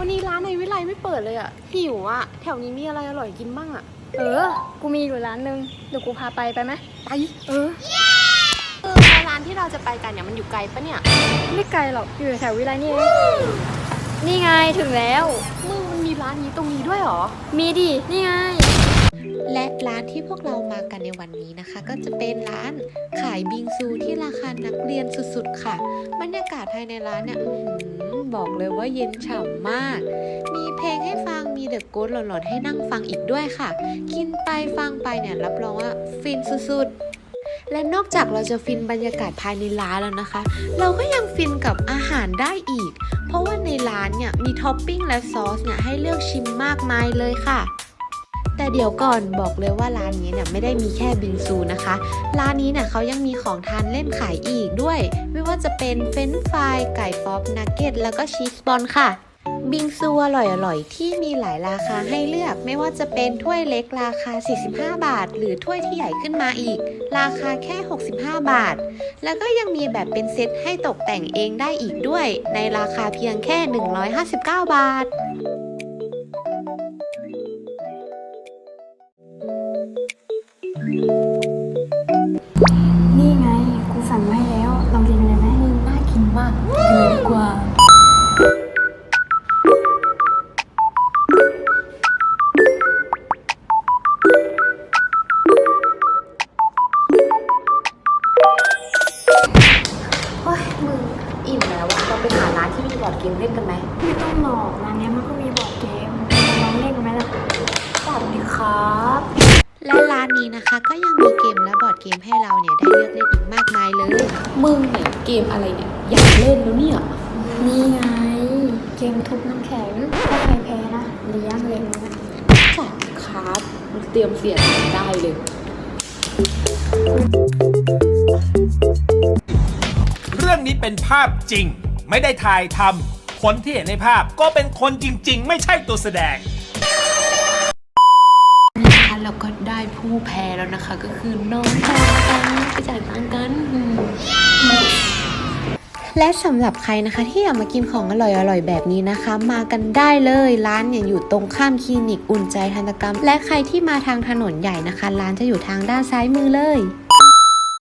วันนี้ร้านในวิไลไม่เปิดเลยอะหิวอะแถวนี้มีอะไรอร่อยกินบ้างอะเออ กูมีอยู่ร้านนึง เดี๋ยวกูพาไปไปไหมไป เออเออแล้วร้านที่เราจะไปกันเนี่ยมันอยู่ไกลปะเนี่ย ไม่ไกลหรอก อยู่แถววิไลนี่เองนี่ไงถึงแล้ว มึงมันมีร้านนี้ตรงนี้ด้วยเหรอ มีดิ นี่ไง และร้านที่พวกเรามากันในวันนี้นะคะ ก็จะเป็นร้านขายบิงซูที่ราคานักเรียนสุดๆค่ะ บรรยากาศภายในร้านเนี่ยบอกเลยว่าเย็นฉ่ำมาก มีเพลงให้ฟัง มีเดอะโกดหลอนๆให้นั่งฟังอีกด้วยค่ะ กินไปฟังไปเนี่ยรับรองว่าฟินสุดๆ และนอกจากเราจะฟินบรรยากาศภายในร้านแล้วนะคะ เราก็ยังฟินกับอาหารได้อีก เพราะว่าในร้านเนี่ยมีท็อปปิ้งและซอสเนี่ยให้เลือกชิมมากมายเลยค่ะ แต่เดี๋ยวก่อนบอกเลยว่าร้านนี้เนี่ยไม่ได้มีแค่บิงซูนะคะ ร้านนี้เนี่ยเขายังมีของทานเล่นขายอีกด้วย ไม่ว่าจะเป็นเฟรนฟรายไก่ป๊อปนักเก็ตแล้วก็ชีสบอลค่ะบิงซูอร่อยๆ ที่มีหลายราคาให้เลือก ไม่ว่าจะเป็นถ้วยเล็กราคา 45 บาท หรือถ้วยที่ใหญ่ขึ้นมาอีก ราคาแค่ 65 บาท แล้วก็ยังมีแบบเป็นเซตให้ตกแต่งเองได้อีกด้วย ในราคาเพียงแค่ 159 บาท นี่ไง กูสั่งไว้แล้ว ลองกินเลยไหมน่ากินมากเลยดีกว่าเฮ้ยมึงอิ่มแล้วอะเราไปหาร้านที่มีบอร์ดเกมเล่นกันไหมไม่ต้องหลอกร้านเนี้ยมันก็มีบอร์ดเกมลองเล่นกันไหมล่ะ สวัสดีครับ และร้า นนี้นะคะ ก็ยังมีเกมและบอร์ดเกมให้เราเนี่ยได้เลือกเล่นอีกมากมายเลย มึงเนี่ยเกมอะไรเนี่ยอยากเล่นแล้วเนี่ย นี่ไง เกมทุบน้ำแข็งถ้าใครแพ้นะเลี้ยงเลยนะจัดครับเตรียมเสียงได้เลยเรื่องนี้เป็นภาพจริง ไม่ได้ถ่ายทำคนที่เห็นในภาพก็เป็นคนจริง ๆ ไม่ใช่ตัวแสดงนะคะ เราก็ได้ผู้แพ้แล้วนะคะ ก็คือน้องแพรไปจ่ายตังค์กัน และสำหรับใครนะคะที่อยากมากินของอร่อยๆ แบบนี้นะคะ มากันได้เลยร้านเนี่ยอยู่ตรงข้ามคลินิกอุ่นใจทันตกรรม และใครที่มาทางถนนใหญ่นะคะ ร้านจะอยู่ทางด้านซ้ายมือเลย